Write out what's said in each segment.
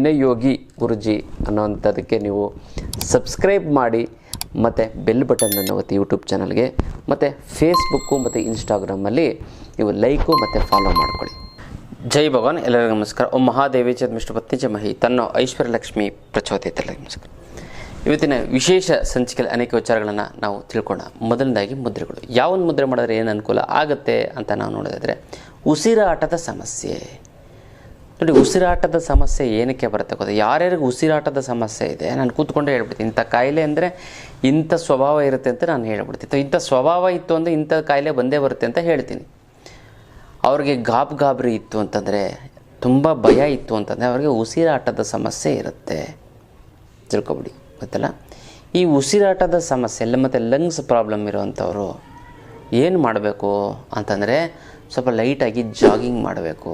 ವಿನಯ್ ಯೋಗಿ ಗುರುಜಿ ಅನ್ನೋವಂಥದ್ದಕ್ಕೆ ನೀವು ಸಬ್ಸ್ಕ್ರೈಬ್ ಮಾಡಿ ಮತ್ತು ಬೆಲ್ ಬಟನನ್ನು ಒತ್ತಿ ಯೂಟ್ಯೂಬ್ ಚಾನಲ್ಗೆ, ಮತ್ತು ಫೇಸ್ಬುಕ್ಕು ಮತ್ತು ಇನ್ಸ್ಟಾಗ್ರಾಮಲ್ಲಿ ನೀವು ಲೈಕು ಮತ್ತು ಫಾಲೋ ಮಾಡ್ಕೊಳ್ಳಿ. ಜೈ ಭಗವಾನ್. ಎಲ್ಲರಿಗೂ ನಮಸ್ಕಾರ. ಓಂ ಮಹಾದೇವಿ ಚದ್ಮಿಷ್ಟು ಪತ್ನಿ ಜಮಹಿ ತನ್ನ ತನ್ನೋ ಐಶ್ವರ್ಯ ಲಕ್ಷ್ಮಿ ಪ್ರಚೋದಿತ ಎಲ್ಲರಿಗೂ ನಮಸ್ಕಾರ. ಇವತ್ತಿನ ವಿಶೇಷ ಸಂಚಿಕೆಯಲ್ಲಿ ಅನೇಕ ವಿಚಾರಗಳನ್ನು ನಾವು ತಿಳ್ಕೊಳ್ಳೋಣ. ಮೊದಲನೇದಾಗಿ ಮುದ್ರೆಗಳು. ಯಾವೊಂದು ಮುದ್ರೆ ಮಾಡಿದ್ರೆ ಏನು ಅನುಕೂಲ ಆಗುತ್ತೆ ಅಂತ ನಾವು ನೋಡೋದಾದರೆ ಉಸಿರಾಟದ ಸಮಸ್ಯೆ. ನೋಡಿ, ಉಸಿರಾಟದ ಸಮಸ್ಯೆ ಏನಕ್ಕೆ ಬರುತ್ತೆ ಗೊತ್ತಾ? ಯಾರ್ಯಾರಿಗೆ ಉಸಿರಾಟದ ಸಮಸ್ಯೆ ಇದೆ, ನಾನು ಕೂತ್ಕೊಂಡೇ ಹೇಳ್ಬಿಡ್ತೀನಿ. ಇಂಥ ಕಾಯಿಲೆ ಅಂದರೆ ಇಂಥ ಸ್ವಭಾವ ಇರುತ್ತೆ ಅಂತ ನಾನು ಹೇಳ್ಬಿಡ್ತೀನಿ. ಇಂಥ ಸ್ವಭಾವ ಇತ್ತು ಅಂದರೆ ಇಂಥ ಕಾಯಿಲೆ ಬಂದೇ ಬರುತ್ತೆ ಅಂತ ಹೇಳ್ತೀನಿ. ಅವ್ರಿಗೆ ಗಾಬ್ ಗಾಬರಿ ಇತ್ತು ಅಂತಂದರೆ, ತುಂಬ ಭಯ ಇತ್ತು ಅಂತಂದರೆ ಅವ್ರಿಗೆ ಉಸಿರಾಟದ ಸಮಸ್ಯೆ ಇರುತ್ತೆ. ತಿಳ್ಕೊಬಿಡಿ, ಗೊತ್ತಲ್ಲ? ಈ ಉಸಿರಾಟದ ಸಮಸ್ಯೆ, ಎಲ್ಲ ಮತ್ತು ಲಂಗ್ಸ್ ಪ್ರಾಬ್ಲಮ್ ಇರೋವಂಥವ್ರು ಏನು ಮಾಡಬೇಕು ಅಂತಂದರೆ, ಸ್ವಲ್ಪ ಲೈಟಾಗಿ ಜಾಗಿಂಗ್ ಮಾಡಬೇಕು.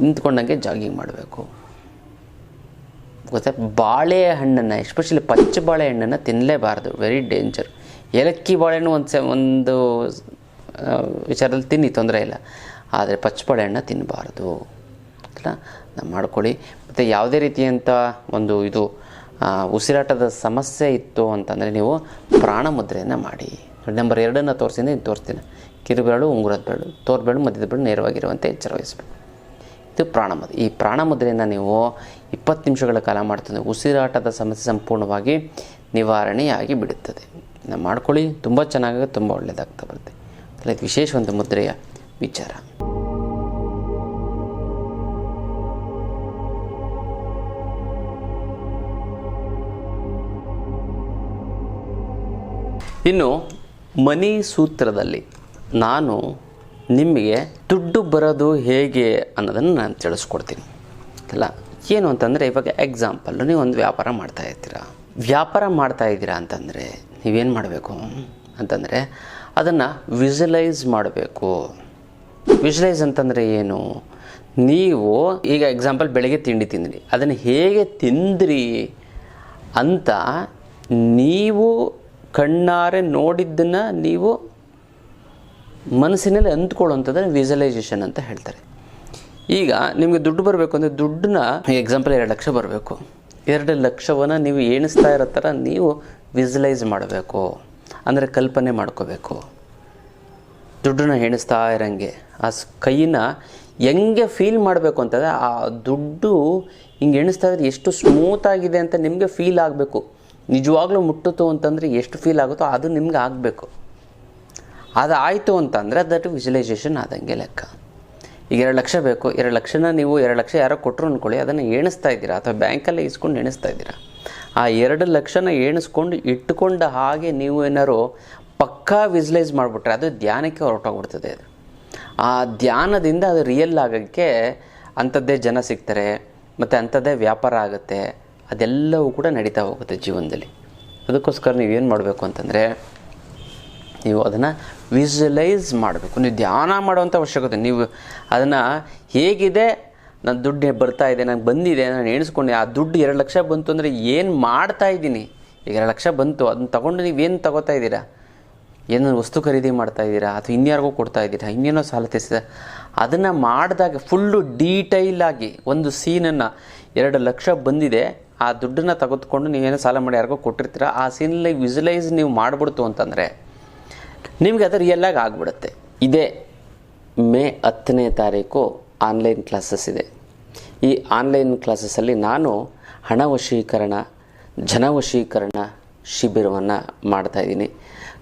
ನಿಂತ್ಕೊಂಡಂಗೆ ಜಾಗಿಂಗ್ ಮಾಡಬೇಕು. ಗೊತ್ತಾ? ಬಾಳೆಹಣ್ಣನ್ನು ಎಸ್ಪೆಷಲಿ ಪಚ್ಚ ಬಾಳೆಹಣ್ಣನ್ನು ತಿನ್ನಲೇಬಾರ್ದು ವೆರಿ ಡೇಂಜರ್ ಏಲಕ್ಕಿ ಬಾಳೆಹಣ್ಣು ಒಂದು ಸ, ಒಂದು ವಿಚಾರದಲ್ಲಿ ತಿನ್ನಿ, ತೊಂದರೆ ಇಲ್ಲ. ಆದರೆ ಪಚ್ಚ ಬಾಳೆಹಣ್ಣು ತಿನ್ನಬಾರ್ದು ಅಲ್ಲ ನಾವು ಮಾಡ್ಕೊಳ್ಳಿ. ಮತ್ತು ಯಾವುದೇ ರೀತಿಯಂಥ ಒಂದು ಇದು ಉಸಿರಾಟದ ಸಮಸ್ಯೆ ಇತ್ತು ಅಂತಂದರೆ ನೀವು ಪ್ರಾಣ ಮುದ್ರೆಯನ್ನು ಮಾಡಿ. ನಂಬರ್ ಎರಡನ್ನು ತೋರಿಸಿದ್ರೆ ತೋರಿಸ್ತೀನಿ. ಕಿರುಬೆರಳು, ಉಂಗುರದ ಬೆರಳು ತೋರ್ಬೆರಳು ಮಧ್ಯದ ಬೆರಳು ನೇರವಾಗಿರುವಂತೆ ಎಚ್ಚರ ವಹಿಸಬೇಕು ಇದು ಪ್ರಾಣಮುದ್ರೆ ಈ ಪ್ರಾಣಮುದ್ರೆಯನ್ನು ನೀವು ಇಪ್ಪತ್ತು ನಿಮಿಷಗಳ ಕಾಲ ಮಾಡ್ತದೆ ಉಸಿರಾಟದ ಸಮಸ್ಯೆ ಸಂಪೂರ್ಣವಾಗಿ ನಿವಾರಣೆಯಾಗಿ ಬಿಡುತ್ತದೆ. ನಾವು ಮಾಡ್ಕೊಳ್ಳಿ, ತುಂಬ ಚೆನ್ನಾಗಿ, ತುಂಬ ಒಳ್ಳೆಯದಾಗ್ತಾ ಬರುತ್ತೆ. ಇದು ವಿಶೇಷ ಒಂದು ಮುದ್ರೆಯ ವಿಚಾರ. ಇನ್ನು ಮನಿ ಸೂತ್ರದಲ್ಲಿ ನಾನು ನಿಮಗೆ ದುಡ್ಡು ಬರೋದು ಹೇಗೆ ಅನ್ನೋದನ್ನು ನಾನು ತಿಳಿಸ್ಕೊಡ್ತೀನಿ. ಅಲ್ಲ, ಏನು ಅಂತಂದರೆ ಇವಾಗ ಎಕ್ಸಾಂಪಲ್ ನೀವು ಒಂದು ವ್ಯಾಪಾರ ಮಾಡ್ತಾ ಇರ್ತೀರಾ ವ್ಯಾಪಾರ ಮಾಡ್ತಾ ಇದ್ದೀರಾ ಅಂತಂದರೆ ನೀವೇನು ಮಾಡಬೇಕು? ಅಂತಂದರೆ ಅದನ್ನು ವಿಜುಲೈಸ್ ಮಾಡಬೇಕು. ವಿಜುಲೈಸ್ ಅಂತಂದರೆ ಏನು? ನೀವು ಈಗ ಎಕ್ಸಾಂಪಲ್ ಬೆಳಗ್ಗೆ ತಿಂಡಿ ತಿಂದ್ರಿ. ಅದನ್ನು ಹೇಗೆ ತಿಂದ್ರಿ ಅಂತ ನೀವು ಕಣ್ಣಾರೆ ನೋಡಿದ್ದನ್ನು ನೀವು ಮನಸ್ಸಿನಲ್ಲಿ ಅಂದ್ಕೊಳ್ಳುವಂಥದ್ದನ್ನು ವಿಜುವಲೈಸೇಷನ್ ಅಂತ ಹೇಳ್ತಾರೆ. ಈಗ ನಿಮಗೆ ದುಡ್ಡು ಬರಬೇಕು ಅಂದರೆ ದುಡ್ಡನ್ನ ಎಕ್ಸಾಂಪಲ್ ಎರಡು ಲಕ್ಷ ಬರಬೇಕು. ಎರಡು ಲಕ್ಷವನ್ನು ನೀವು ಎಣಿಸ್ತಾ ಇರೋ ಥರ ನೀವು ವಿಜುವಲೈಸ್ ಮಾಡಬೇಕು. ಅಂದರೆ ಕಲ್ಪನೆ ಮಾಡ್ಕೋಬೇಕು. ದುಡ್ಡನ್ನ ಎಣಿಸ್ತಾ ಇರೋಂಗೆ. ಆ ಕೈನ ಹೆಂಗೆ ಫೀಲ್ ಮಾಡಬೇಕು ಅಂತಂದರೆ ಆ ದುಡ್ಡು ಹಿಂಗೆ ಎಣಿಸ್ತಾ ಇದ್ರೆ ಎಷ್ಟು ಸ್ಮೂತ್ ಆಗಿದೆ ಅಂತ ನಿಮಗೆ ಫೀಲ್ ಆಗಬೇಕು. ನಿಜವಾಗ್ಲೂ ಮುಟ್ಟುತ್ತೋ ಅಂತಂದರೆ ಎಷ್ಟು ಫೀಲ್ ಆಗುತ್ತೋ ಅದು ನಿಮ್ಗೆ ಆಗಬೇಕು. ಅದು ಆಯಿತು ಅಂತಂದರೆ ದಟ್ ವಿಜುಲೈಸೇಷನ್ ಆದಂಗೆ ಲೆಕ್ಕ. ಈಗ ಎರಡು ಲಕ್ಷ ಬೇಕು, ಎರಡು ಲಕ್ಷನ ನೀವು ಎರಡು ಲಕ್ಷ ಯಾರೋ ಕೊಟ್ಟರು ಅಂದ್ಕೊಳ್ಳಿ ಅದನ್ನು ಎಣಿಸ್ತಾ ಇದ್ದೀರಾ ಅಥವಾ ಬ್ಯಾಂಕಲ್ಲೇ ಇಸ್ಕೊಂಡು ಎಣಿಸ್ತಾ ಇದ್ದೀರಾ? ಆ ಎರಡು ಲಕ್ಷನ ಎಣಿಸ್ಕೊಂಡು ಇಟ್ಟುಕೊಂಡ ಹಾಗೆ ನೀವು ಏನಾರು ಪಕ್ಕಾ ವಿಜುಲೈಸ್ ಮಾಡಿಬಿಟ್ರೆ ಅದು ಧ್ಯಾನಕ್ಕೆ ಹೊರಟೋಗ್ಬಿಡ್ತದೆ ಅದು. ಆ ಧ್ಯಾನದಿಂದ ಅದು ರಿಯಲ್ ಆಗೋಕ್ಕೆ ಅಂಥದ್ದೇ ಜನ ಸಿಗ್ತಾರೆ, ಮತ್ತು ಅಂಥದ್ದೇ ವ್ಯಾಪಾರ ಆಗುತ್ತೆ, ಅದೆಲ್ಲವೂ ಕೂಡ ನಡೀತಾ ಹೋಗುತ್ತೆ ಜೀವನದಲ್ಲಿ. ಅದಕ್ಕೋಸ್ಕರ ನೀವೇನು ಮಾಡಬೇಕು ಅಂತಂದರೆ ನೀವು ಅದನ್ನು ವಿಜುವಲೈಸ್ ಮಾಡಬೇಕು. ನೀವು ಧ್ಯಾನ ಮಾಡುವಂಥ ಅವಶ್ಯಕತೆ. ನೀವು ಅದನ್ನು ಹೇಗಿದೆ ನನ್ನ ದುಡ್ಡು ಬರ್ತಾ ಇದೆ ನನಗೆ ಬಂದಿದೆ, ನಾನು ಎಣಿಸ್ಕೊಂಡೆ, ಆ ದುಡ್ಡು ಎರಡು ಲಕ್ಷ ಬಂತು ಅಂದರೆ ಏನು ಮಾಡ್ತಾ ಇದ್ದೀನಿ? ಈಗ ಎರಡು ಲಕ್ಷ ಬಂತು, ಅದನ್ನ ತೊಗೊಂಡು ನೀವೇನು ತಗೋತಾ ಇದ್ದೀರಾ? ಏನೋ ವಸ್ತು ಖರೀದಿ ಮಾಡ್ತಾ ಇದ್ದೀರಾ? ಅಥವಾ ಇನ್ಯಾರಿಗೂ ಕೊಡ್ತಾ ಇದ್ದೀರಾ? ಇನ್ನೇನೋ ಸಾಲ ತೀರಿಸಿದೆ. ಅದನ್ನು ಮಾಡಿದಾಗ ಫುಲ್ಲು ಡೀಟೈಲಾಗಿ ಒಂದು ಸೀನನ್ನು ಎರಡು ಲಕ್ಷ ಬಂದಿದೆ, ಆ ದುಡ್ಡನ್ನು ತೆಗೆದುಕೊಂಡು ನೀವೇನೋ ಸಾಲ ಮಾಡಿ ಯಾರಿಗೋ ಕೊಟ್ಟಿರ್ತೀರ? ಆ ಸೀನಲ್ಲಿ ವಿಜುಲೈಸ್ ನೀವು ಮಾಡಿಬಿಡ್ತು ಅಂತಂದರೆ ನಿಮಗೆ ಅದು ರಿಯಲ್ಲಾಗಿ ಆಗಿಬಿಡುತ್ತೆ. ಇದೇ ಮೇ ಹತ್ತನೇ ತಾರೀಕು ಆನ್ಲೈನ್ ಕ್ಲಾಸಸ್ ಇದೆ. ಈ ಆನ್ಲೈನ್ ಕ್ಲಾಸಸ್ಸಲ್ಲಿ ನಾನು ಹಣ ವಶೀಕರಣ ಜನ ವಶೀಕರಣ ಶಿಬಿರವನ್ನು ಮಾಡ್ತಾಯಿದ್ದೀನಿ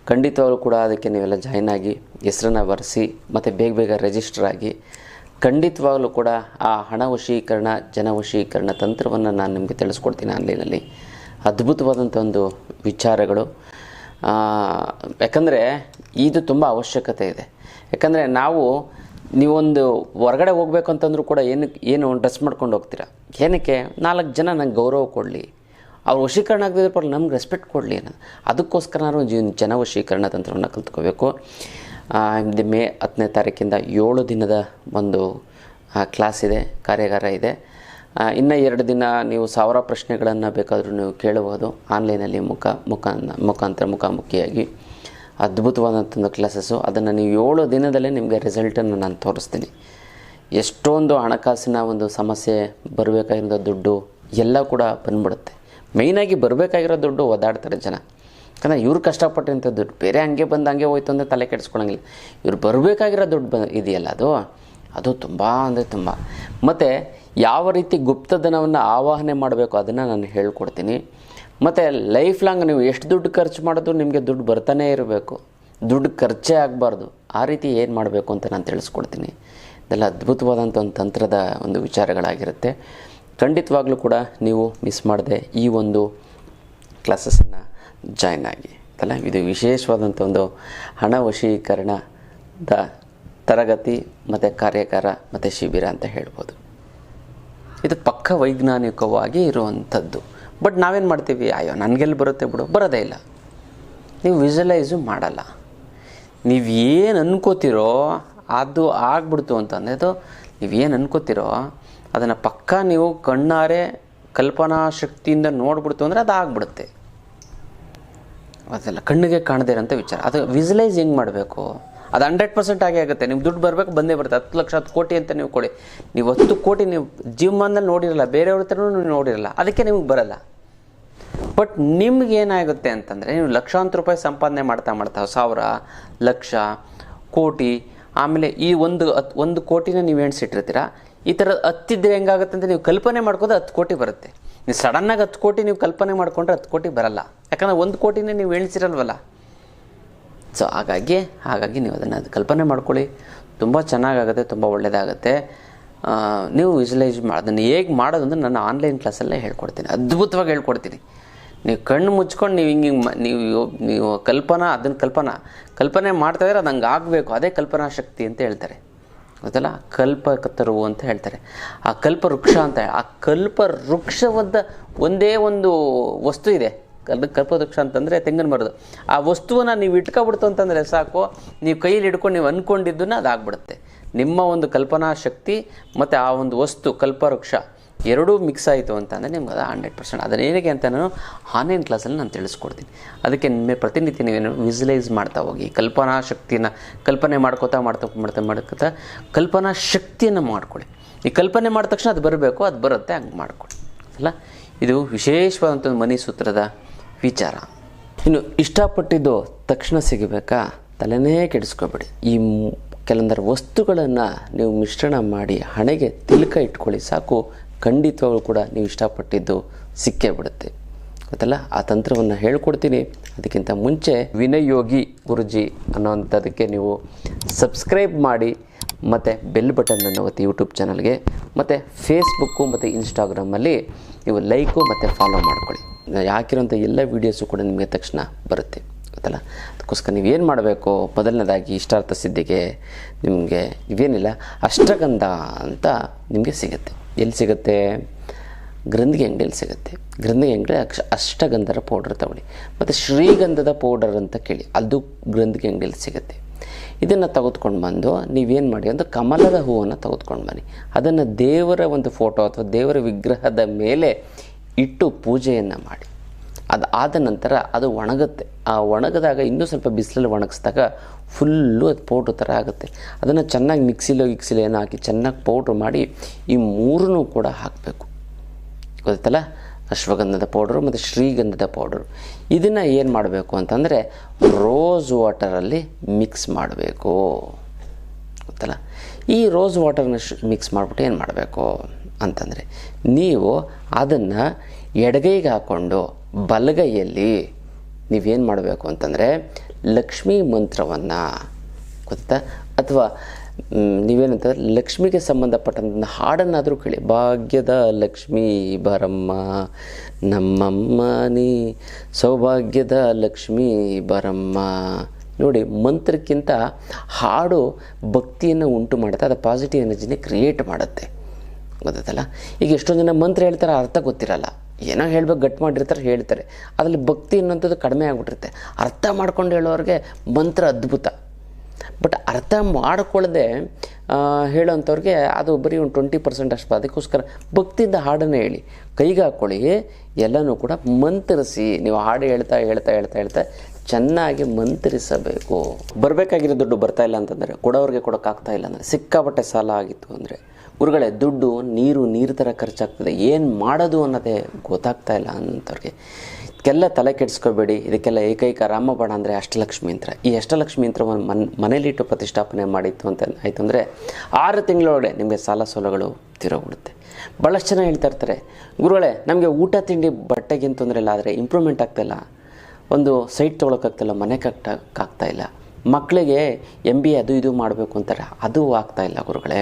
ಖಂಡಿತವಾಗ್ಲೂ ಕೂಡ ಅದಕ್ಕೆ ನೀವೆಲ್ಲ ಜಾಯ್ನ್ ಆಗಿ, ಹೆಸರನ್ನು ಬರೆಸಿ, ಮತ್ತು ಬೇಗ ಬೇಗ ರಿಜಿಸ್ಟರ್ ಆಗಿ, ಖಂಡಿತವಾಗಲೂ ಕೂಡ ಆ ಹಣ ವಶೀಕರಣ ಜನ ತಂತ್ರವನ್ನು ನಾನು ನಿಮಗೆ ತಿಳಿಸ್ಕೊಡ್ತೀನಿ ಆನ್ಲೈನಲ್ಲಿ ಅದ್ಭುತವಾದಂಥ ಒಂದು ವಿಚಾರಗಳು. ಯಾಕಂದರೆ ಇದು ತುಂಬ ಅವಶ್ಯಕತೆ ಇದೆ. ಯಾಕಂದರೆ ನಾವು, ನೀವೊಂದು ಹೊರಗಡೆ ಹೋಗ್ಬೇಕು ಅಂತಂದ್ರೂ ಕೂಡ ಏನು ಏನು ಡ್ರೆಸ್ ಮಾಡ್ಕೊಂಡು ಹೋಗ್ತೀರಾ? ಏನಕ್ಕೆ? ನಾಲ್ಕು ಜನ ನಂಗೆ ಗೌರವ ಕೊಡಲಿ. ಅವ್ರು ವಶೀಕರಣ ಆಗದಿದ್ರೆ ಪರವಾಗಿಲ್ಲ, ನಮ್ಗೆ ರೆಸ್ಪೆಕ್ಟ್ ಕೊಡಲಿ ಅನ್ನೋದು. ಅದಕ್ಕೋಸ್ಕರ ಜೀವನ, ಜನ ವಶೀಕರಣ ತಂತ್ರವನ್ನು ಕಲ್ತ್ಕೋಬೇಕು. ಮೇ ಹತ್ತನೇ ತಾರೀಕಿಂದ ಏಳು ದಿನದ ಒಂದು ಕ್ಲಾಸ್ ಇದೆ, ಕಾರ್ಯಾಗಾರ ಇದೆ. ಇನ್ನು ಎರಡು ದಿನ ನೀವು ಸಾವಿರ ಪ್ರಶ್ನೆಗಳನ್ನು ಬೇಕಾದರೂ ನೀವು ಕೇಳಬಹುದು. ಆನ್ಲೈನಲ್ಲಿ ಮುಖ ಮುಖ ಮುಖಾಂತರ ಮುಖಾಮುಖಿಯಾಗಿ. ಅದ್ಭುತವಾದಂಥ ಕ್ಲಾಸಸ್ಸು. ಅದನ್ನು ನೀವು ಏಳು ದಿನದಲ್ಲೇ ನಿಮಗೆ ರಿಸಲ್ಟನ್ನು ನಾನು ತೋರಿಸ್ತೀನಿ. ಎಷ್ಟೊಂದು ಹಣಕಾಸಿನ ಒಂದು ಸಮಸ್ಯೆ, ಬರಬೇಕಾಗಿರೋ ದುಡ್ಡು ಎಲ್ಲ ಕೂಡ ಬಂದ್ಬಿಡುತ್ತೆ. ಮೇಯ್ನಾಗಿ ಬರಬೇಕಾಗಿರೋ ದುಡ್ಡು ಓದಾಡ್ತಾರೆ ಜನ. ಯಾಕಂದರೆ ಇವ್ರು ಕಷ್ಟಪಟ್ಟಂಥ ದುಡ್ಡು. ಬೇರೆ ಹಂಗೆ ಬಂದು ಹಂಗೆ ಹೋಯ್ತು ಅಂದರೆ ತಲೆ ಕೆಡಿಸ್ಕೊಳಂಗಿಲ್ಲ. ಇವ್ರು ಬರಬೇಕಾಗಿರೋ ದುಡ್ಡು ಬ ಇದೆಯಲ್ಲ ಅದು? ಅದು ತುಂಬ ಅಂದರೆ ತುಂಬ. ಮತ್ತು ಯಾವ ರೀತಿ ಗುಪ್ತಧನವನ್ನು ಆವಾಹನೆ ಮಾಡಬೇಕು ಅದನ್ನು ನಾನು ಹೇಳ್ಕೊಡ್ತೀನಿ. ಮತ್ತು ಲೈಫ್ ಲಾಂಗ್ ನೀವು ಎಷ್ಟು ದುಡ್ಡು ಖರ್ಚು ಮಾಡಿದ್ರು ನಿಮಗೆ ದುಡ್ಡು ಬರ್ತಾನೇ ಇರಬೇಕು. ದುಡ್ಡು ಖರ್ಚೇ ಆಗಬಾರ್ದು. ಆ ರೀತಿ ಏನು ಮಾಡಬೇಕು ಅಂತ ನಾನು ತಿಳಿಸ್ಕೊಡ್ತೀನಿ. ಇದೆಲ್ಲ ಅದ್ಭುತವಾದಂಥ ಒಂದು ತಂತ್ರದ ಒಂದು ವಿಚಾರಗಳಾಗಿರುತ್ತೆ. ಖಂಡಿತವಾಗ್ಲೂ ಕೂಡ ನೀವು ಮಿಸ್ ಮಾಡದೆ ಈ ಒಂದು ಕ್ಲಾಸಸನ್ನು ಜಾಯ್ನ್ ಆಗಿ. ಅಲ್ಲ ಇದು ವಿಶೇಷವಾದಂಥ ಒಂದು ಹಣ ವಶೀಕರಣದ ತರಗತಿ ಮತ್ತು ಕಾರ್ಯಾಗಾರ ಮತ್ತು ಶಿಬಿರ ಅಂತ ಹೇಳ್ಬೋದು. ಇದು ಪಕ್ಕ ವೈಜ್ಞಾನಿಕವಾಗಿ ಇರುವಂಥದ್ದು. ಬಟ್ ನಾವೇನು ಮಾಡ್ತೀವಿ? ಅಯ್ಯೋ, ನನಗೆಲ್ಲಿ ಬರುತ್ತೆ ಬಿಡು. ಬರೋದೇ ಇಲ್ಲ. ನೀವು ವಿಜುವಲೈಸು ಮಾಡಲ್ಲ. ನೀವು ಏನು ಅನ್ಕೋತಿರೋ ಅದು ಆಗ್ಬಿಡ್ತು ಅಂತಂದರೆ ಅದು ನೀವೇನು ಅನ್ಕೋತಿರೋ ಅದನ್ನು ಪಕ್ಕ ನೀವು ಕಣ್ಣಾರೆ ಕಲ್ಪನಾ ಶಕ್ತಿಯಿಂದ ನೋಡ್ಬಿಡ್ತು ಅಂದರೆ ಅದು ಆಗ್ಬಿಡುತ್ತೆ. ಅದೆಲ್ಲ ಕಣ್ಣಿಗೆ ಕಾಣದೇ ಇರೋಂಥ ವಿಚಾರ. ಅದು ವಿಜುಲೈಸ್ ಹೆಂಗೆ ಮಾಡಬೇಕು? ಅದು ಹಂಡ್ರೆಡ್ ಪರ್ಸೆಂಟ್ ಆಗೇ ಆಗುತ್ತೆ. ನಿಮ್ಮ ದುಡ್ಡು ಬರಬೇಕು, ಬಂದೇ ಬರುತ್ತೆ. ಹತ್ತು ಲಕ್ಷ, ಹತ್ತು ಕೋಟಿ ಅಂತ ನೀವು ಕೊಡಿ. ನೀವು ಹತ್ತು ಕೋಟಿ ನೀವು ಜೀವಮಾನದಲ್ಲಿ ನೋಡಿರಲ್ಲ, ಬೇರೆಯವ್ರ ಹತ್ರನೂ ನೀವು ನೋಡಿರಲ್ಲ, ಅದಕ್ಕೆ ನಿಮಗೆ ಬರಲ್ಲ. ಬಟ್ ನಿಮ್ಗೆ ಏನಾಗುತ್ತೆ ಅಂತಂದರೆ, ನೀವು ಲಕ್ಷಾಂತರ ರೂಪಾಯಿ ಸಂಪಾದನೆ ಮಾಡ್ತಾ ಮಾಡ್ತಾ ಸಾವಿರ, ಲಕ್ಷ, ಕೋಟಿ, ಆಮೇಲೆ ಈ ಒಂದು ಹತ್ತು ಒಂದು ಕೋಟಿನ ನೀವು ಎಣಿಸಿಟ್ಟಿರ್ತೀರ, ಈ ಥರ ಹತ್ತಿದ್ರೆ ಹೆಂಗಾಗುತ್ತೆ ಅಂತ ನೀವು ಕಲ್ಪನೆ ಮಾಡ್ಕೋದು ಹತ್ತು ಕೋಟಿ ಬರುತ್ತೆ. ನೀವು ಸಡನ್ನಾಗಿ ಹತ್ತು ಕೋಟಿ ನೀವು ಕಲ್ಪನೆ ಮಾಡಿಕೊಂಡ್ರೆ ಹತ್ತು ಕೋಟಿ ಬರಲ್ಲ. ಯಾಕಂದರೆ ಒಂದು ಕೋಟಿನೇ ನೀವು ಎಣಿಸಿರಲ್ವಲ್ಲ. ಸೊ ಹಾಗಾಗಿ ಹಾಗಾಗಿ ನೀವು ಅದನ್ನು ಅದು ಕಲ್ಪನೆ ಮಾಡ್ಕೊಳ್ಳಿ. ತುಂಬ ಚೆನ್ನಾಗಾಗುತ್ತೆ, ತುಂಬ ಒಳ್ಳೆಯದಾಗುತ್ತೆ ನೀವು ವಿಜುಲೈಸ್ ಮಾಡೋದನ್ನು ಹೇಗೆ ಮಾಡೋದು ಅಂದರೆ ನಾನು ಆನ್ಲೈನ್ ಕ್ಲಾಸಲ್ಲೇ ಹೇಳ್ಕೊಡ್ತೀನಿ. ಅದ್ಭುತವಾಗಿ ಹೇಳ್ಕೊಡ್ತೀನಿ. ನೀವು ಕಣ್ಣು ಮುಚ್ಕೊಂಡು ನೀವು ಹಿಂಗೆ ನೀವು ನೀವು ಕಲ್ಪನಾ ಅದನ್ನು ಕಲ್ಪನಾ. ಕಲ್ಪನೆ ಮಾಡ್ತಾ ಇದ್ರೆ ಅದು ಹಂಗೆ ಆಗಬೇಕು. ಅದೇ ಕಲ್ಪನಾ ಶಕ್ತಿ ಅಂತ ಹೇಳ್ತಾರೆ. ಗೊತ್ತಲ್ಲ? ಕಲ್ಪಕತರು ಅಂತ ಹೇಳ್ತಾರೆ. ಆ ಕಲ್ಪ ವೃಕ್ಷ ಅಂತ ಆ ಕಲ್ಪ ವೃಕ್ಷವಾದ ಒಂದೇ ಒಂದು ವಸ್ತು ಇದೆ. ಕಲ್, ಕಲ್ಪವೃಕ್ಷ ಅಂತಂದರೆ ತೆಂಗಿನ ಮರದು ಆ ವಸ್ತುವನ್ನು ನೀವು ಇಟ್ಕೊಬಿಡ್ತು ಅಂತಂದರೆ ಸಾಕು, ನೀವು ಕೈಯಲ್ಲಿ ಹಿಡ್ಕೊಂಡು ನೀವು ಅಂದ್ಕೊಂಡಿದ್ದನ್ನ ಅದಾಗ್ಬಿಡುತ್ತೆ ನಿಮ್ಮ ಒಂದು ಕಲ್ಪನಾ ಶಕ್ತಿ ಮತ್ತು ಆ ಒಂದು ವಸ್ತು, ಕಲ್ಪವೃಕ್ಷ ಎರಡೂ ಮಿಕ್ಸ್ ಆಯಿತು ಅಂತಂದರೆ ನಿಮ್ಗೆ ಅದು ಹಂಡ್ರೆಡ್ ಪರ್ಸೆಂಟ್ ಅದನ್ನು ಹೇಗೆ ಅಂತ ನಾನು ಆನ್ಲೈನ್ ಕ್ಲಾಸಲ್ಲಿ ನಾನು ತಿಳಿಸ್ಕೊಡ್ತೀನಿ. ಅದಕ್ಕೆ ನಿಮ್ಮ ಪ್ರತಿನಿತ್ಯ ನೀವೇನು ವಿಜುವಲೈಸ್ ಮಾಡ್ತಾ ಹೋಗಿ, ಕಲ್ಪನಾ ಶಕ್ತಿನ ಕಲ್ಪನೆ ಮಾಡ್ಕೋತಾ ಮಾಡ್ತಾ ಮಾಡ್ತಾ ಮಾಡ್ಕೋತಾ ಕಲ್ಪನಾ ಶಕ್ತಿಯನ್ನು ಮಾಡ್ಕೊಳ್ಳಿ. ಈ ಕಲ್ಪನೆ ಮಾಡಿದ ತಕ್ಷಣ ಅದು ಬರಬೇಕು, ಅದು ಬರುತ್ತೆ, ಹಂಗೆ ಮಾಡ್ಕೊಳ್ಳಿ. ಅಲ್ಲ? ಇದು ವಿಶೇಷವಾದಂಥ ಮನಿ ಸೂತ್ರದ ವಿಚಾರ. ಇನ್ನು ಇಷ್ಟಪಟ್ಟಿದ್ದು ತಕ್ಷಣ ಸಿಗಬೇಕಾ? ತಲೆನೇ ಕೆಡಿಸ್ಕೋಬೇಡಿ. ಈ ಕೆಲವೊಂದರ ವಸ್ತುಗಳನ್ನು ನೀವು ಮಿಶ್ರಣ ಮಾಡಿ ಹಣೆಗೆ ತಿಲಕ ಇಟ್ಕೊಳ್ಳಿ ಸಾಕು. ಖಂಡಿತವಾಗ್ಲೂ ಕೂಡ ನೀವು ಇಷ್ಟಪಟ್ಟಿದ್ದು ಸಿಕ್ಕೇ ಬಿಡುತ್ತೆ. ಗೊತ್ತಲ್ಲ? ಆ ತಂತ್ರವನ್ನು ಹೇಳ್ಕೊಡ್ತೀನಿ. ಅದಕ್ಕಿಂತ ಮುಂಚೆ ವಿನಯೋಗಿ ಯೋಗಿ ಗುರುಜಿ ಅನ್ನೋವಂಥದ್ದಕ್ಕೆ ನೀವು ಸಬ್ಸ್ಕ್ರೈಬ್ ಮಾಡಿ, ಮತ್ತು ಬೆಲ್ ಬಟನನ್ನು ಒತ್ತಿ ಯೂಟ್ಯೂಬ್ ಚಾನಲ್ಗೆ, ಮತ್ತು ಫೇಸ್ಬುಕ್ಕು ಮತ್ತು ಇನ್ಸ್ಟಾಗ್ರಾಮಲ್ಲಿ ನೀವು ಲೈಕು ಮತ್ತು ಫಾಲೋ ಮಾಡ್ಕೊಳ್ಳಿ. ಹಾಕಿರೋಂಥ ಎಲ್ಲ ವೀಡಿಯೋಸು ಕೂಡ ನಿಮಗೆ ತಕ್ಷಣ ಬರುತ್ತೆ, ಗೊತ್ತಲ್ಲ? ಅದಕ್ಕೋಸ್ಕರ ನೀವೇನು ಮಾಡಬೇಕು? ಮೊದಲನೇದಾಗಿ ಇಷ್ಟಾರ್ಥ ಸಿದ್ಧಿಗೆ ನಿಮಗೆ ಇವೇನಿಲ್ಲ, ಅಷ್ಟಗಂಧ ಅಂತ ನಿಮಗೆ ಸಿಗುತ್ತೆ. ಎಲ್ಲಿ ಸಿಗುತ್ತೆ? ಗ್ರಂಥಿಗೆ ಅಂಗಡಿಯಲ್ಲಿ ಸಿಗುತ್ತೆ? ಗ್ರಂಥಿಗೆ ಅಂಗಡಿ ಅಕ್ಷ, ಅಷ್ಟಗಂಧದ ಪೌಡರ್ ತಗೊಳ್ಳಿ. ಮತ್ತು ಶ್ರೀಗಂಧದ ಪೌಡರ್ ಅಂತ ಕೇಳಿ, ಅದು ಗ್ರಂಥಿಗೆ ಅಂಗಡಿಯಲ್ಲಿ ಸಿಗುತ್ತೆ? ಇದನ್ನು ತೆಗೆದುಕೊಂಡು ಬಂದು ನೀವೇನು ಮಾಡಿ, ಒಂದು ಕಮಲದ ಹೂವನ್ನು ತೆಗೆದುಕೊಂಡು ಬನ್ನಿ. ಅದನ್ನು ದೇವರ ಒಂದು ಫೋಟೋ ಅಥವಾ ದೇವರ ವಿಗ್ರಹದ ಮೇಲೆ ಇಟ್ಟು ಪೂಜೆಯನ್ನು ಮಾಡಿ. ಅದು ಆದ ನಂತರ ಅದು ಒಣಗುತ್ತೆ. ಆ ಒಣಗಿದಾಗ ಇನ್ನೂ ಸ್ವಲ್ಪ ಬಿಸಿಲಲ್ಲಿ ಒಣಗಿಸಿದಾಗ ಫುಲ್ಲು ಅದು ಪೌಡ್ರ್ ಥರ ಆಗುತ್ತೆ. ಅದನ್ನು ಚೆನ್ನಾಗಿ ಮಿಕ್ಸಿಲೋ ಗಿಕ್ಸಿಲೋ ಏನೋ ಹಾಕಿ ಚೆನ್ನಾಗಿ ಪೌಡ್ರ್ ಮಾಡಿ ಈ ಮೂರನ್ನೂ ಕೂಡ ಹಾಕಬೇಕು. ಗೊತ್ತಲ್ಲ ಅಶ್ವಗಂಧದ ಪೌಡ್ರು ಮತ್ತು ಶ್ರೀಗಂಧದ ಪೌಡ್ರು. ಇದನ್ನು ಏನು ಮಾಡಬೇಕು ಅಂತಂದರೆ ರೋಸ್ ವಾಟರಲ್ಲಿ ಮಿಕ್ಸ್ ಮಾಡಬೇಕು. ಗೊತ್ತಲ್ಲ? ಈ ರೋಸ್ ವಾಟರ್ನ ಮಿಕ್ಸ್ ಮಾಡಿಬಿಟ್ಟು ಏನು ಮಾಡಬೇಕು? ಅಂತಂದರೆ ನೀವು ಅದನ್ನು ಎಡಗೈಗೆ ಹಾಕ್ಕೊಂಡು ಬಲಗೈಯಲ್ಲಿ ನೀವೇನು ಮಾಡಬೇಕು ಅಂತಂದರೆ ಲಕ್ಷ್ಮೀ ಮಂತ್ರವನ್ನು ಗೊತ್ತಾ? ಅಥವಾ ನೀವೇನಂತಂದ್ರೆ ಲಕ್ಷ್ಮಿಗೆ ಸಂಬಂಧಪಟ್ಟಂಥ ಹಾಡನ್ನಾದರೂ ಕೇಳಿ. ಭಾಗ್ಯದ ಲಕ್ಷ್ಮೀ ಬರಮ್ಮ ನಮ್ಮಮ್ಮ ನೀ, ಸೌಭಾಗ್ಯದ ಲಕ್ಷ್ಮೀ ಬರಮ್ಮ ನೋಡಿ, ಮಂತ್ರಕ್ಕಿಂತ ಹಾಡು ಭಕ್ತಿಯನ್ನು ಉಂಟು ಮಾಡುತ್ತೆ, ಅದು ಪಾಸಿಟಿವ್ ಎನರ್ಜಿನೇ ಕ್ರಿಯೇಟ್ ಮಾಡುತ್ತೆ. ಗೊತ್ತಲ್ಲ ಈಗ ಎಷ್ಟೊಂದು ಜನ ಮಂತ್ರ ಹೇಳ್ತಾರೆ, ಅರ್ಥ ಗೊತ್ತಿರಲ್ಲ. ಏನೋ ಹೇಳ್ಬೇಕು, ಗಟ್ಟಿ ಮಾಡಿರ್ತಾರೆ, ಹೇಳ್ತಾರೆ. ಅದರಲ್ಲಿ ಭಕ್ತಿ ಅನ್ನೋಂಥದ್ದು ಕಡಿಮೆ ಆಗಿಬಿಟ್ಟಿರುತ್ತೆ. ಅರ್ಥ ಮಾಡ್ಕೊಂಡು ಹೇಳೋರಿಗೆ ಮಂತ್ರ ಅದ್ಭುತ. ಬಟ್ ಅರ್ಥ ಮಾಡ್ಕೊಳ್ಳದೆ ಹೇಳೋಂಥವ್ರಿಗೆ ಅದು ಬರೀ ಒಂದು ಟ್ವೆಂಟಿ ಪರ್ಸೆಂಟ್ ಅಷ್ಟು. ಅದಕ್ಕೋಸ್ಕರ ಭಕ್ತಿಯಿಂದ ಹಾಡನ್ನು ಹೇಳಿ. ಕೈಗೆ ಹಾಕ್ಕೊಳ್ಳಿ ಎಲ್ಲನೂ ಕೂಡ ಮಂತ್ರಿಸಿ. ನೀವು ಹಾಡು ಹೇಳ್ತಾ ಹೇಳ್ತಾ ಹೇಳ್ತಾ ಹೇಳ್ತಾ ಚೆನ್ನಾಗಿ ಮಂತ್ರಿಸಬೇಕು. ಬರಬೇಕಾಗಿರೋ ದುಡ್ಡು ಬರ್ತಾ ಇಲ್ಲ ಅಂತಂದರೆ, ಕೊಡೋರಿಗೆ ಕೊಡೋಕ್ಕಾಗ್ತಾ ಇಲ್ಲ ಅಂದರೆ, ಸಿಕ್ಕಾಪಟ್ಟೆ ಸಾಲ ಆಗಿತ್ತು ಅಂದರೆ ಗುರುಗಳೇ ದುಡ್ಡು, ನೀರು ನೀರು ಥರ ಖರ್ಚಾಗ್ತದೆ. ಏನು ಮಾಡೋದು ಅನ್ನೋದೇ ಗೊತ್ತಾಗ್ತಾ ಇಲ್ಲ ಅಂಥವ್ರಿಗೆ ಇದಕ್ಕೆಲ್ಲ ತಲೆ ಕೆಡಿಸ್ಕೋಬೇಡಿ. ಇದಕ್ಕೆಲ್ಲ ಏಕೈಕ ರಾಮಬಾಣ ಅಂದರೆ ಅಷ್ಟಲಕ್ಷ್ಮಿ ಯಂತ್ರ ಈ ಅಷ್ಟಲಕ್ಷ್ಮಿ ಯಂತ್ರವನ್ನು ಮನ್ ಮನೇಲಿಟ್ಟು ಪ್ರತಿಷ್ಠಾಪನೆ ಮಾಡಿತ್ತು ಅಂತ ಆಯಿತು ಅಂದರೆ ಆರು ತಿಂಗಳೊಳಗೆ ನಿಮಗೆ ಸಾಲ ಸೋಲಗಳು ತಿರೋಗ್ಬಿಡುತ್ತೆ. ಭಾಳಷ್ಟು ಜನ ಹೇಳ್ತಾ ಇರ್ತಾರೆ, ಗುರುಗಳೇ, ನಮಗೆ ಊಟ, ತಿಂಡಿ ಬಟ್ಟೆಗಿಂತ ತೊಂದರೆ ಇಲ್ಲ, ಆದರೆ ಇಂಪ್ರೂವ್ಮೆಂಟ್ ಆಗ್ತಾಯಿಲ್ಲ ಒಂದು ಸೈಟ್ ತೊಗೊಳಕ್ಕಾಗ್ತಾಯಿಲ್ಲ ಮನೆ ಕಟ್ಟಕ್ಕಾಗ್ತಾಯಿಲ್ಲ ಮಕ್ಕಳಿಗೆ ಎಂ ಬಿ ಅದು ಇದು ಮಾಡಬೇಕು ಅಂತಾರೆ. ಅದು ಆಗ್ತಾಯಿಲ್ಲ ಗುರುಗಳೇ.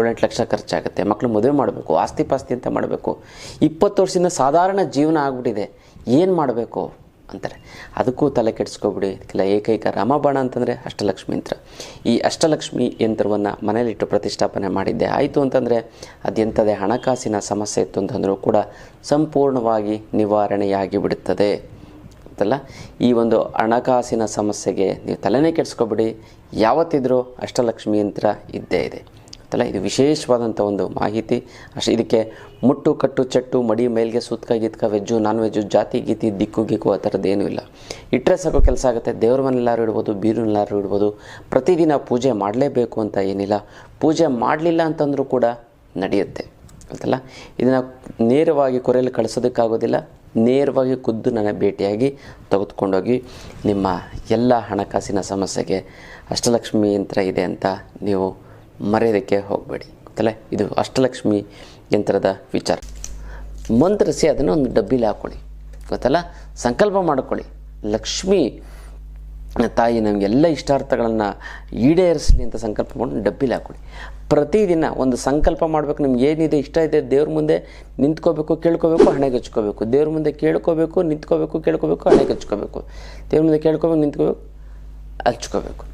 ಏಳೆಂಟು ಲಕ್ಷ ಖರ್ಚಾಗುತ್ತೆ. ಮಕ್ಕಳು ಮದುವೆ ಮಾಡಬೇಕು, ಆಸ್ತಿ ಪಾಸ್ತಿ ಅಂತ ಮಾಡಬೇಕು. ಇಪ್ಪತ್ತು ವರ್ಷದಿಂದ ಸಾಧಾರಣ ಜೀವನ ಆಗ್ಬಿಟ್ಟಿದೆ. ಏನು ಮಾಡಬೇಕು ಅಂತಾರೆ. ಅದಕ್ಕೂ ತಲೆ ಕೆಡಿಸ್ಕೊಬಿಡಿ. ಇದಕ್ಕೆಲ್ಲ ಏಕೈಕ ರಾಮಬಾಣ ಅಂತಂದರೆ ಅಷ್ಟಲಕ್ಷ್ಮಿ ಯಂತ್ರ ಈ ಅಷ್ಟಲಕ್ಷ್ಮಿ ಯಂತ್ರವನ್ನು ಮನೇಲಿಟ್ಟು ಪ್ರತಿಷ್ಠಾಪನೆ ಮಾಡಿದ್ದೆ. ಆಯಿತು ಅಂತಂದರೆ ಅದೆಂಥದೇ ಹಣಕಾಸಿನ ಸಮಸ್ಯೆ ಇತ್ತು ಅಂತಂದರೂ ಕೂಡ ಸಂಪೂರ್ಣವಾಗಿ ನಿವಾರಣೆಯಾಗಿ ಬಿಡುತ್ತದೆ ಅಂತಲ್ಲ ಈ ಒಂದು ಹಣಕಾಸಿನ ಸಮಸ್ಯೆಗೆ ನೀವು ತಲೆನೇ ಕೆಡಿಸ್ಕೊಬಿಡಿ. ಯಾವತ್ತಿದ್ರೂ ಅಷ್ಟಲಕ್ಷ್ಮಿ ಯಂತ್ರ ಇದ್ದೇ ಇದೆ. ಅಂತಲ್ಲ ಇದು ವಿಶೇಷವಾದಂಥ ಒಂದು ಮಾಹಿತಿ. ಅಷ್ಟು, ಇದಕ್ಕೆ ಮುಟ್ಟು, ಕಟ್ಟು, ಚಟ್ಟು, ಮಡಿ, ಮೇಲ್ಗೆ ಸೂತ್ಕ, ಗಿತ್ಕ, ವೆಜ್ಜು ನಾನ್ ವೆಜ್ಜು ಜಾತಿ, ಗೀತಿ, ದಿಕ್ಕು, ಗಿಕ್ಕು, ಆ ಥರದ್ದು ಇಲ್ಲ. ಇಟ್ಟರೆ ಸಾಕು ಕೆಲಸ ಆಗುತ್ತೆ. ದೇವ್ರ ಮನೆಲ್ಲಾರು ಇಡ್ಬೋದು ಬೀರುನೆಲ್ಲಾರು ಇಡ್ಬೋದು. ಪ್ರತಿದಿನ ಪೂಜೆ ಮಾಡಲೇಬೇಕು ಅಂತ ಏನಿಲ್ಲ. ಪೂಜೆ ಮಾಡಲಿಲ್ಲ ಅಂತಂದರೂ ಕೂಡ ನಡೆಯುತ್ತೆ. ಅಂತಲ್ಲ ಇದನ್ನು ನೇರವಾಗಿ ಕೊರೆಯಲ್ಲಿ ಕಳಿಸೋದಕ್ಕಾಗೋದಿಲ್ಲ. ನೇರವಾಗಿ ಖುದ್ದು ನನ್ನ ಭೇಟಿಯಾಗಿ ತೆಗೆದುಕೊಂಡೋಗಿ ನಿಮ್ಮ ಎಲ್ಲ ಹಣಕಾಸಿನ ಸಮಸ್ಯೆಗೆ ಅಷ್ಟಲಕ್ಷ್ಮಿ ಯಂತ್ರ ಇದೆ ಅಂತ ನೀವು ಮರೆಯೋದಕ್ಕೆ ಹೋಗಬೇಡಿ. ಗೊತ್ತಲ್ಲ? ಇದು ಅಷ್ಟಲಕ್ಷ್ಮಿ ಯಂತ್ರದ ವಿಚಾರ. ಮಂತ್ರಿಸಿ ಅದನ್ನು ಒಂದು ಡಬ್ಬಿಲಿ ಹಾಕ್ಕೊಳ್ಳಿ ಗೊತ್ತಲ್ಲ? ಸಂಕಲ್ಪ ಮಾಡ್ಕೊಳ್ಳಿ. ಲಕ್ಷ್ಮಿ ತಾಯಿ ನಮಗೆಲ್ಲ ಇಷ್ಟಾರ್ಥಗಳನ್ನು ಈಡೇರಿಸಲಿ ಅಂತ ಸಂಕಲ್ಪ ಮಾಡಿ ಡಬ್ಬಿಲಿ ಹಾಕ್ಕೊಳ್ಳಿ ಪ್ರತಿದಿನ ಒಂದು ಸಂಕಲ್ಪ ಮಾಡಬೇಕು, ನಿಮ್ಗೆ ಏನಿದೆ, ಇಷ್ಟ ಇದೆ, ದೇವ್ರ ಮುಂದೆ ನಿಂತ್ಕೋಬೇಕು, ಕೇಳ್ಕೋಬೇಕು ಹಣೆಗೆ ಹಚ್ಕೋಬೇಕು ದೇವ್ರ ಮುಂದೆ ಕೇಳ್ಕೋಬೇಕು, ನಿಂತ್ಕೋಬೇಕು, ಕೇಳ್ಕೋಬೇಕು ಹಣೆಗೆ ಹಚ್ಕೋಬೇಕು ದೇವ್ರ ಮುಂದೆ ಕೇಳ್ಕೋಬೇಕು, ನಿಂತ್ಕೋಬೇಕು, ಹಚ್ಕೋಬೇಕು.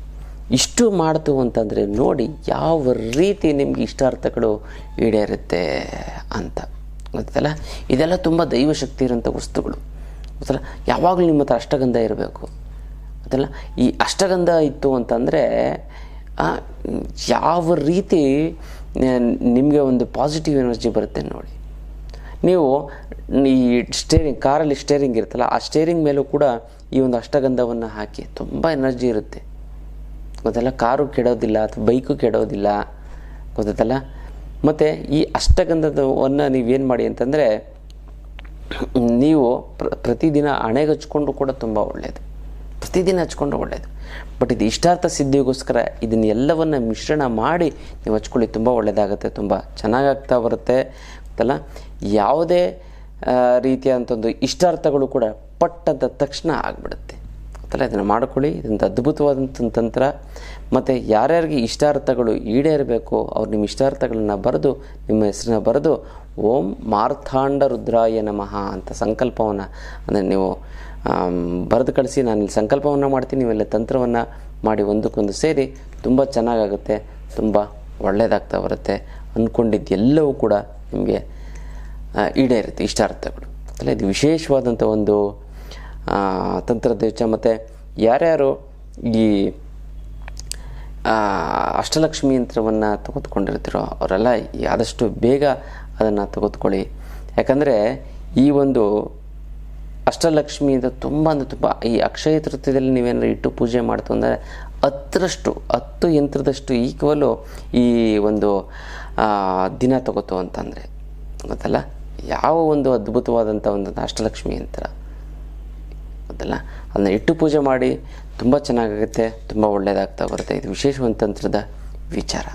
ಇಷ್ಟು ಮಾಡ್ತು ಅಂತಂದರೆ ನೋಡಿ ಯಾವ ರೀತಿ ನಿಮ್ಗೆ ಇಷ್ಟಾರ್ಥಗಳು ಈಡೇರುತ್ತೆ ಅಂತ. ಗೊತ್ತಲ್ಲ? ಇದೆಲ್ಲ ತುಂಬ ದೈವಶಕ್ತಿ ಇರೋಂಥ ವಸ್ತುಗಳು. ಗೊತ್ತಲ್ಲ? ಯಾವಾಗಲೂ ನಿಮ್ಮ ಹತ್ರ ಅಷ್ಟಗಂಧ ಇರಬೇಕು. ಗೊತ್ತಲ್ಲ? ಈ ಅಷ್ಟಗಂಧ ಇತ್ತು ಅಂತಂದರೆ ಯಾವ ರೀತಿ ನಿಮಗೆ ಒಂದು ಪಾಸಿಟಿವ್ ಎನರ್ಜಿ ಬರುತ್ತೆ ನೋಡಿ. ನೀವು ಈ ಸ್ಟೇರಿಂಗ್ ಕಾರಲ್ಲಿ ಸ್ಟೇರಿಂಗ್ ಇರುತ್ತಲ್ಲ, ಆ ಸ್ಟೇರಿಂಗ್ ಮೇಲೂ ಕೂಡ ಈ ಒಂದು ಅಷ್ಟಗಂಧವನ್ನು ಹಾಕಿ ತುಂಬ ಎನರ್ಜಿ ಇರುತ್ತೆ. ಗೊತ್ತಲ್ಲ, ಕಾರು ಕೆಡೋದಿಲ್ಲ ಅಥವಾ ಬೈಕು ಕೆಡೋದಿಲ್ಲ ಗೊತ್ತಲ್ಲ ಮತ್ತು ಈ ಅಷ್ಟಗಂಧದವನ್ನು ನೀವೇನು ಮಾಡಿ ಅಂತಂದರೆ, ನೀವು ಪ್ರ, ಪ್ರತಿದಿನ ಹಣೆಗೆ ಹಚ್ಕೊಂಡು ಕೂಡ ತುಂಬ ಒಳ್ಳೆಯದು ಪ್ರತಿದಿನ ಹಚ್ಕೊಂಡು ಒಳ್ಳೆಯದು ಬಟ್ ಇದು ಇಷ್ಟಾರ್ಥ ಸಿದ್ಧಿಗೋಸ್ಕರ ಇದನ್ನೆಲ್ಲವನ್ನು ಮಿಶ್ರಣ ಮಾಡಿ ನೀವು ಹಚ್ಕೊಳ್ಳಿ, ತುಂಬ ಒಳ್ಳೆಯದಾಗುತ್ತೆ ತುಂಬ ಚೆನ್ನಾಗಾಗ್ತಾ ಬರುತ್ತೆ, ಗೊತ್ತಲ್ಲ? ಯಾವುದೇ ರೀತಿಯಾದಂಥದ್ದು ಇಷ್ಟಾರ್ಥಗಳು ಕೂಡ ಪಟ್ಟದ ತಕ್ಷಣ ಆಗಿಬಿಡುತ್ತೆ. ಗೊತ್ತಲ್ಲ ಇದನ್ನು ಮಾಡ್ಕೊಳ್ಳಿ. ಇದೊಂದು ಅದ್ಭುತವಾದಂಥ ತಂತ್ರ. ಮತ್ತು ಯಾರ್ಯಾರಿಗೆ ಇಷ್ಟಾರ್ಥಗಳು ಈಡೇರಬೇಕು, ಅವ್ರು ನಿಮ್ಮ ಇಷ್ಟಾರ್ಥಗಳನ್ನ ಬರೆದು, ನಿಮ್ಮ ಹೆಸರನ್ನ ಬರೆದು, ಓಂ ಮಾರ್ಥಾಂಡ ರುದ್ರಾಯ ನಮಃ ಅಂತ ಸಂಕಲ್ಪವನ್ನು ಅಂದರೆ ನೀವು ಬರೆದು ಕಳಿಸಿ, ನಾನು ಇಲ್ಲಿ ಸಂಕಲ್ಪವನ್ನು ಮಾಡ್ತೀನಿ, ನೀವೆಲ್ಲ ತಂತ್ರವನ್ನು ಮಾಡಿ ಒಂದಕ್ಕೊಂದು ಸೇರಿ ತುಂಬ ಚೆನ್ನಾಗಾಗುತ್ತೆ, ತುಂಬ ಒಳ್ಳೆಯದಾಗ್ತಾ ಬರುತ್ತೆ ಅಂದ್ಕೊಂಡಿದ್ದೆಲ್ಲವೂ ಕೂಡ ನಿಮಗೆ ಈಡೇರುತ್ತೆ, ಇಷ್ಟಾರ್ಥಗಳು. ಅಲ್ಲ ಇದು ವಿಶೇಷವಾದಂಥ ಒಂದು ತಂತ್ರದ ಮತ್ತು ಯಾರ್ಯಾರು ಈ ಅಷ್ಟಲಕ್ಷ್ಮಿ ಯಂತ್ರವನ್ನು ತೆಗೆದುಕೊಂಡಿರ್ತೀರೋ ಅವರೆಲ್ಲ ಆದಷ್ಟು ಬೇಗ ಅದನ್ನು ತೆಗೆದುಕೊಳ್ಳಿ. ಯಾಕಂದರೆ ಈ ಒಂದು ಅಷ್ಟಲಕ್ಷ್ಮಿಯಿಂದ ತುಂಬ ಅಂದರೆ ತುಂಬ, ಈ ಅಕ್ಷಯ ತೃತೀಯದಲ್ಲಿ ನೀವೇನಾದ್ರು ಇಟ್ಟು ಪೂಜೆ ಮಾಡ್ತು ಅಂದರೆ ಹತ್ತರಷ್ಟು, ಹತ್ತು ಯಂತ್ರದಷ್ಟು ಈಕ್ವಲು ಈ ಒಂದು ದಿನ ತಗೋತು ಅಂತಂದರೆ. ಗೊತ್ತಲ್ಲ? ಯಾವ ಒಂದು ಅದ್ಭುತವಾದಂಥ ಒಂದು ಅಷ್ಟಲಕ್ಷ್ಮಿ ಯಂತ್ರ. ಗೊತ್ತಲ್ಲ ಅದನ್ನ ಇಟ್ಟು ಪೂಜೆ ಮಾಡಿ ತುಂಬ ಚೆನ್ನಾಗಾಗುತ್ತೆ ತುಂಬ ಒಳ್ಳೆಯದಾಗ್ತಾ ಬರುತ್ತೆ. ಇದು ವಿಶೇಷವಂತಂತ್ರದ ವಿಚಾರ.